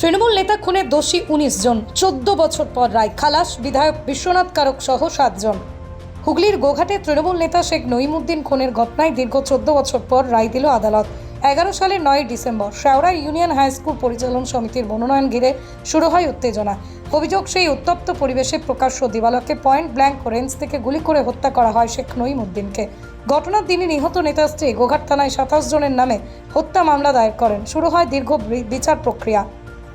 তৃণমূল নেতা খুনের দোষী উনিশ জন। চোদ্দ বছর পর রায় খালাস, বিধায়ক বিশ্বনাথ কারক সহ সাতজন হুগলির গোঘাটে তৃণমূল নেতা শেখ নঈমুদ্দিন খুনের ঘটনায় দীর্ঘ চোদ্দ বছর পর রায় দিল আদালত। এগারো সালের নয় December Sheora union high school পরিচালন সমিতির মনোনয়ন ঘিরে শুরু হয় উত্তেজনা। অভিযোগ সেই উত্তপ্ত পরিবেশে প্রকাশ্য দিবালকে পয়েন্ট ব্ল্যাঙ্ক রেঞ্জ থেকে গুলি করে হত্যা করা হয় শেখ নঈমুদ্দিনকে। ঘটনার দিনে নিহত নেতা স্ত্রী গোঘাট থানায় সাতাশ জনের নামে হত্যা মামলা দায়ের করেন। শুরু হয় দীর্ঘ বিচার প্রক্রিয়া।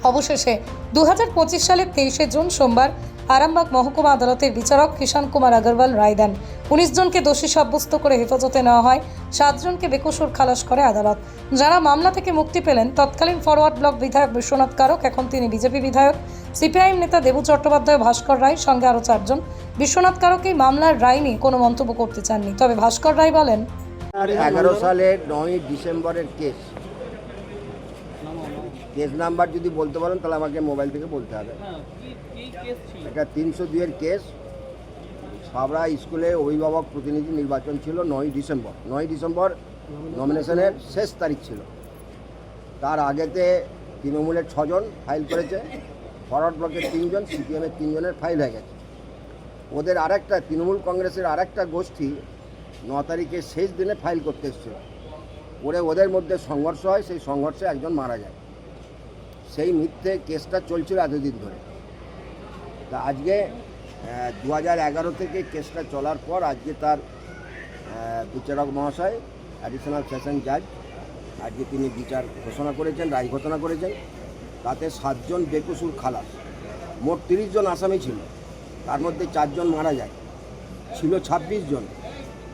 অবশেষে দু হাজার পঁচিশ সালের তেইশে জুন সোমবার আরামবাগ মহকুমা আদালতের বিচারক কিষাণ কুমার আগরওয়াল রায় দেন। উনিশ জনকে দোষী সাব্যস্ত করে হেফাজতে নেওয়া হয়। সাতজনকে বেকসুর খালাস করে আদালত। যারা মামলা থেকে মুক্তি পেলেন, তৎকালীন ফরওয়ার্ড ব্লক বিধায়ক বিশ্বনাথ কারক, এখন তিনি বিজেপি বিধায়ক। সিপিআইএম নেতা দেবু চট্টোপাধ্যায় ভাস্কর রায় সঙ্গে আরও চারজন। বিশ্বনাথ কারক এই মামলার রায় নিয়ে কোনো মন্তব্য করতে চাননি। তবে ভাস্কর রায় বলেন, এগারো সালের নয় ডিসেম্বরের কেস কেস নাম্বার যদি বলতে পারেন তাহলে আমাকে মোবাইল থেকে বলতে হবে। এটা তিনশো দুইয়ের কেস। সাবরা স্কুলে অভিভাবক প্রতিনিধি নির্বাচন ছিল নয় ডিসেম্বর। নয় ডিসেম্বর নমিনেশনের শেষ তারিখ ছিল। তার আগেতে তৃণমূলের ছজন ফাইল করেছে। ফরওয়ার্ড ব্লকের তিনজন সিপিএমের তিনজনের ফাইল হয়ে গেছে। ওদের আরেকটা তৃণমূল কংগ্রেসের আরেকটা গোষ্ঠী ন তারিখের শেষ দিনে ফাইল করতে এসেছিল। ওরে ওদের মধ্যে সংঘর্ষ হয় সেই সংঘর্ষে একজন মারা যায়। সেই মিথ্যে কেসটা চলছিল এতদিন ধরে। তা আজকে দু হাজার এগারো থেকে কেসটা চলার পর আজকে তার বিচারক মহাশয় অ্যাডিশনাল সেশন জাজ আজকে তিনি বিচার ঘোষণা করেছেন, রায় ঘোষণা করেছেন। তাতে সাতজন বেকসুর খালাস, মোট তিরিশ জন আসামি ছিল। তার মধ্যে চারজন মারা যায়। ছিল ছাব্বিশ জন।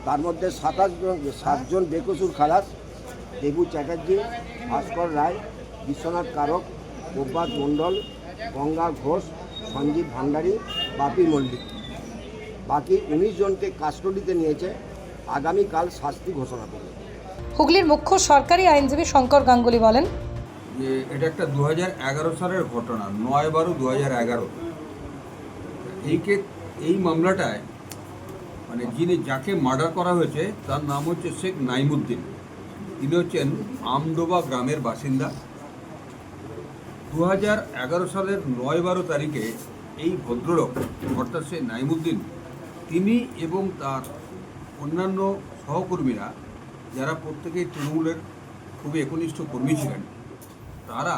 তার মধ্যে সাতাশ জন, সাতজন বেকসুর খালাস, দেবু চ্যাটার্জি, ভাস্কর রায়, বিশ্বনাথ কারক প্রভাত মণ্ডল গঙ্গা ঘোষ সঞ্জীব ভান্ডারী বাপি মল্লিক। বাকি উনিশ জনকে কাস্টডিতে নিয়েছে। আগামীকাল শাস্তি ঘোষণা করবে। হুগলির মুখ্য সরকারি আইনজীবী শঙ্কর গাঙ্গুলি বলেন যে এটা একটা দু হাজার এগারো সালের ঘটনা নয় বারো দু হাজার এগারো। এই কে এই মামলাটায় মানে যিনি যাকে মার্ডার করা হয়েছে তার নাম হচ্ছে শেখ নাইমুদ্দিন। তিনি হচ্ছেন আমডোবা গ্রামের বাসিন্দা। দু সালের নয় বারো তারিখে এই ভদ্রলোক, অর্থাৎ সে নাইমুদ্দিন, তিনি এবং তার অন্যান্য সহকর্মীরা, যারা প্রত্যেকেই তৃণমূলের খুবই একনিষ্ঠ কর্মী ছিলেন, তারা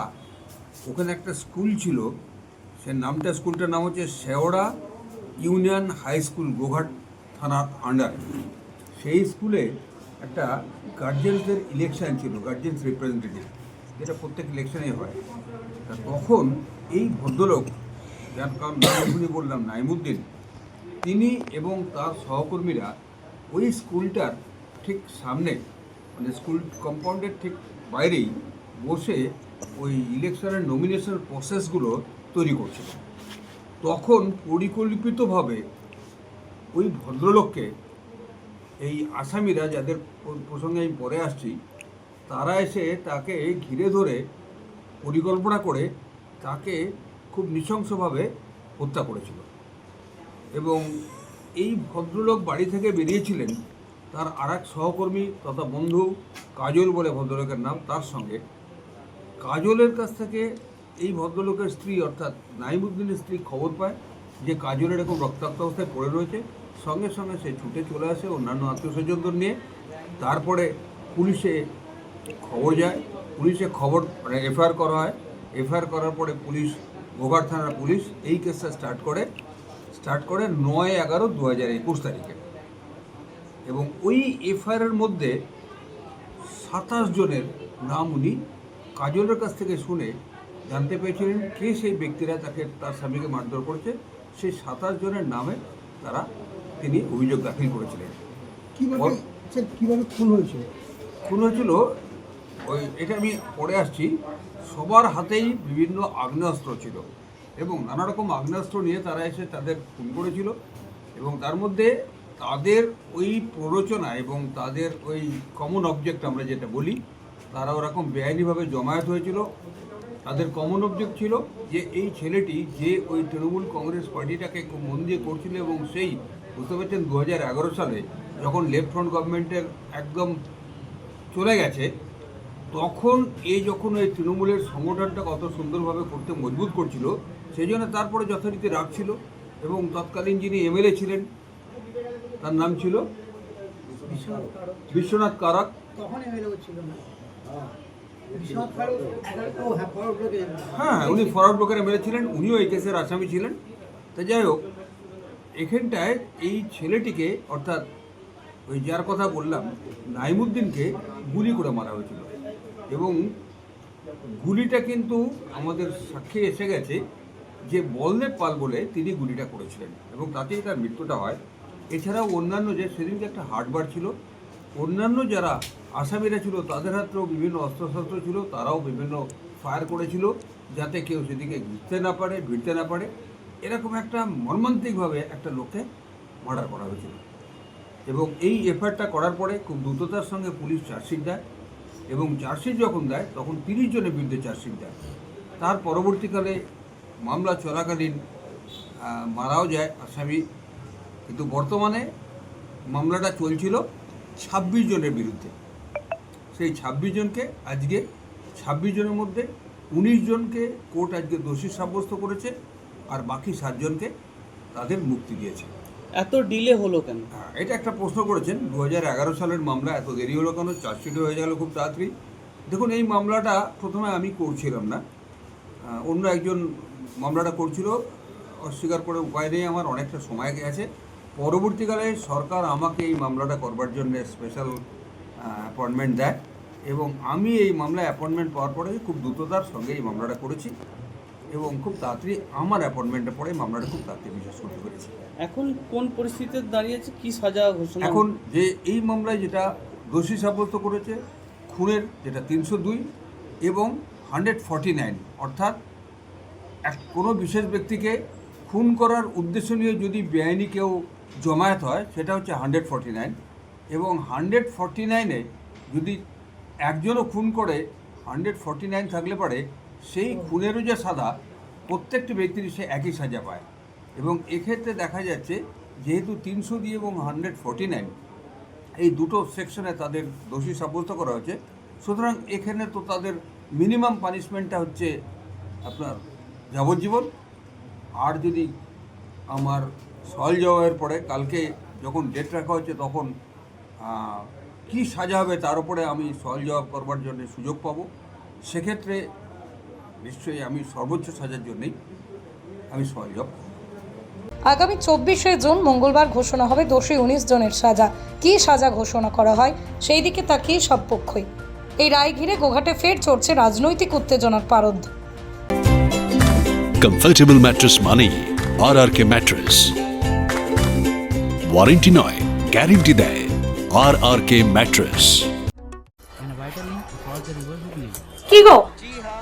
ওখানে একটা স্কুল ছিল। সে নামটা, স্কুলটার নাম হচ্ছে Sheora union high school, Goghat থানার আন্ডারে। সেই স্কুলে একটা গার্জেন্সদের ইলেকশান ছিল, গার্জেন্স রিপ্রেজেন্টেটিভ, যেটা প্রত্যেক ইলেকশনে হয়। তা তখন এই ভদ্রলোক, যার কারণ বললাম, নাইমুদ্দিন, তিনি এবং তার সহকর্মীরা ওই স্কুলটার ঠিক সামনে মানে স্কুল কম্পাউন্ডের ঠিক বাইরেই বসে ওই ইলেকশনের নমিনেশন প্রসেসগুলো তৈরি করছিল। তখন পরিকল্পিতভাবে ওই ভদ্রলোককে এই আসামিরা যাদের প্রসঙ্গে আমি পরে আসছি, তারা এসে তাকে ঘিরে ধরে পরিকল্পনা করে তাকে খুব নৃশংসভাবে হত্যা করেছিল। এবং এই ভদ্রলোক বাড়ি থেকে বেরিয়েছিলেন তার আর এক সহকর্মী তথা বন্ধু কাজল বলে ভদ্রলোকের নাম তার সঙ্গে। কাজলের কাছ থেকে এই ভদ্রলোকের স্ত্রী অর্থাৎ নাইমুদ্দিনের স্ত্রী খবর পায় যে কাজলের এরকম রক্তাক্ত অবস্থায় পড়ে রয়েছে। সঙ্গে সঙ্গে সে ছুটে চলে আসে অন্যান্য আত্মীয় স্বজনদের নিয়ে। তারপরে পুলিশে খবর যায় পুলিশে খবর মানে এফআইআর করা হয়। এফআইআর করার পরে পুলিশ গোঘাট থানার পুলিশ এই কেসটা স্টার্ট করে স্টার্ট করে নয় এগারো দু হাজার একুশ তারিখে। এবং ওই এফআইআরের মধ্যে সাতাশ জনের নাম উনি কাজলের কাছ থেকে শুনে জানতে পেরেছিলেন কে সেই ব্যক্তিরা তাকে তার স্বামীকে মারধর করেছে। সেই সাতাশ জনের নামে তারা তিনি অভিযোগ দাখিল করেছিলেন। কীভাবে খুন হয়েছিল খুন হয়েছিল ওই এটা আমি পড়ে আসছি, সবার হাতেই বিভিন্ন আগ্নেয়াস্ত্র ছিল এবং নানা রকম আগ্নেয়াস্ত্র নিয়ে তারা এসে তাদের খুন করেছিল এবং তার মধ্যে তাদের ওই প্ররোচনা এবং তাদের ওই কমন অবজেক্ট আমরা যেটা বলি, তারা ওরকম বেআইনিভাবে জমায়েত হয়েছিল। তাদের কমন অবজেক্ট ছিল যে এই ছেলেটি যে ওই তৃণমূল কংগ্রেস পার্টিটাকে খুব মন দিয়ে করছিল এবং সেই বুঝতে পারছেন দু হাজার এগারো সালে যখন লেফট ফ্রন্ট গভর্নমেন্টের একদম চলে গেছে তখন এই যখন এই তৃণমূলের সংগঠনটা কত সুন্দরভাবে করতে মজবুত করছিল সেই জন্য তারপরে যথারীতি রাগ ছিল এবং তৎকালীন যিনি এমএলএ ছিলেন তার নাম ছিল বিশ্বনাথ কারাক। হ্যাঁ হ্যাঁ হ্যাঁ উনি ফরওয়ার্ড ব্লকের এমএলএ ছিলেন উনিও এই কেসের আসামি ছিলেন। তা যাই হোক এখানটায় এই ছেলেটিকে অর্থাৎ ওই যার কথা বললাম নাইমুদ্দিনকে গুলি করে মারা হয়েছিল। এবং গুলিটা কিন্তু আমাদের সাক্ষী এসে গেছে যে বলদেব পাল বলে তিনি গুলিটা করেছিলেন এবং তাতেই তার মৃত্যুটা হয়। এছাড়াও অন্যান্য যে সেদিনকে একটা হাটবার ছিল, অন্যান্য যারা আসামিরা ছিল, তাদের হাতেও বিভিন্ন অস্ত্রশস্ত্র ছিল, তারাও বিভিন্ন ফায়ার করেছিল যাতে কেউ সেদিকে ঘুরতে না পারে, ভিড়তে না পারে। এরকম একটা মর্মান্তিকভাবে একটা লোককে মার্ডার করা হয়েছিল। এবং এই এফআইআরটা করার পরে খুব দ্রুততার সঙ্গে পুলিশ চার্জশিট দেয়। এবং চার্জশিট যখন দেয়, তখন তিরিশ জনের বিরুদ্ধে চার্জশিট দেয়। তার পরবর্তীকালে মামলা চলাকালীন মারাও যায় আসামি। কিন্তু বর্তমানে মামলাটা চলছিল ছাব্বিশ জনের বিরুদ্ধে। সেই ছাব্বিশ জনকে আজকে ছাব্বিশ জনের মধ্যে উনিশ জনকে কোর্ট আজকে দোষী সাব্যস্ত করেছে আর বাকি সাতজনকে তাদের মুক্তি দিয়েছে। এত ডিলে হলো কেন? হ্যাঁ, এটা একটা প্রশ্ন করেছেন। দু সালের মামলা এত দেরি হলো কেন? চার্জশিট হয়ে গেল খুব তাড়াতাড়ি। দেখুন এই মামলাটা প্রথমে আমি করছিলাম না। অন্য একজন মামলাটা করছিল অস্বীকার করে উপায় নেই আমার অনেকটা সময় গেছে। পরবর্তীকালে সরকার আমাকে এই মামলাটা করবার জন্য স্পেশাল অ্যাপয়েন্টমেন্ট দেয়। এবং আমি এই মামলায় অ্যাপয়েন্টমেন্ট পাওয়ার পরে খুব দ্রুততার সঙ্গে এই মামলাটা করেছি। এবং খুব তাড়াতাড়ি আমার অ্যাপয়েন্টমেন্টের পরে মামলাটা খুব তাড়াতাড়ি বিশ্বাস করতে পেরেছি। এখন কোন পরিস্থিতিতে দাঁড়িয়েছে কি সাজা ঘোষণা? এখন যে এই মামলায় যেটা দোষী সাব্যস্ত করেছে খুনের যেটা তিনশো দুই এবং হান্ড্রেড ফর্টি নাইন অর্থাৎ এক কোনো বিশেষ ব্যক্তিকে খুন করার উদ্দেশ্য নিয়ে যদি বেআইনি কেউ জমায়েত হয় সেটা হচ্ছে হান্ড্রেড ফর্টি নাইন এবং হান্ড্রেড ফর্টি নাইনে যদি একজনও খুন করে হান্ড্রেড ফর্টি নাইন থাকলে পারে সেই খুনেরও যে সাজা প্রত্যেকটি ব্যক্তির সে একই সাজা পায়। এবং এক্ষেত্রে দেখা যাচ্ছে, যেহেতু তিনশো দিয়ে এবং হান্ড্রেড ফর্টি নাইন, এই দুটো সেকশনে তাদের দোষী সাব্যস্ত করা হয়েছে। সুতরাং এখানে তো তাদের মিনিমাম পানিশমেন্টটা হচ্ছে আপনার যাবজ্জীবন। আর যদি আমার সল জবাবের পরে কালকে যখন ডেট রাখা হচ্ছে, তখন কি সাজা হবে তার উপরে আমি সল জবাব করবার জন্য সুযোগ পাবো। সেক্ষেত্রে নিশ্চয়ই আমি সর্বোচ্চ সাজার জন্যই আমি করব। আগামী চব্বিশে জুন মঙ্গলবার ঘোষণা হবে দোষী উনিশ জনের সাজা। কি সাজা ঘোষণা করা হয় সেই দিকে তাকিয়ে সব পক্ষই। এই রায় ঘিরে গোঘাটে ফের চড়ছে রাজনৈতিক উত্তেজনার পারদ। কমফর্টেবল ম্যাট্রেস মানেই R R K mattress warranty নয় গ্যারেন্টি দেয় আর আর কে ম্যাট্রেস কি গো?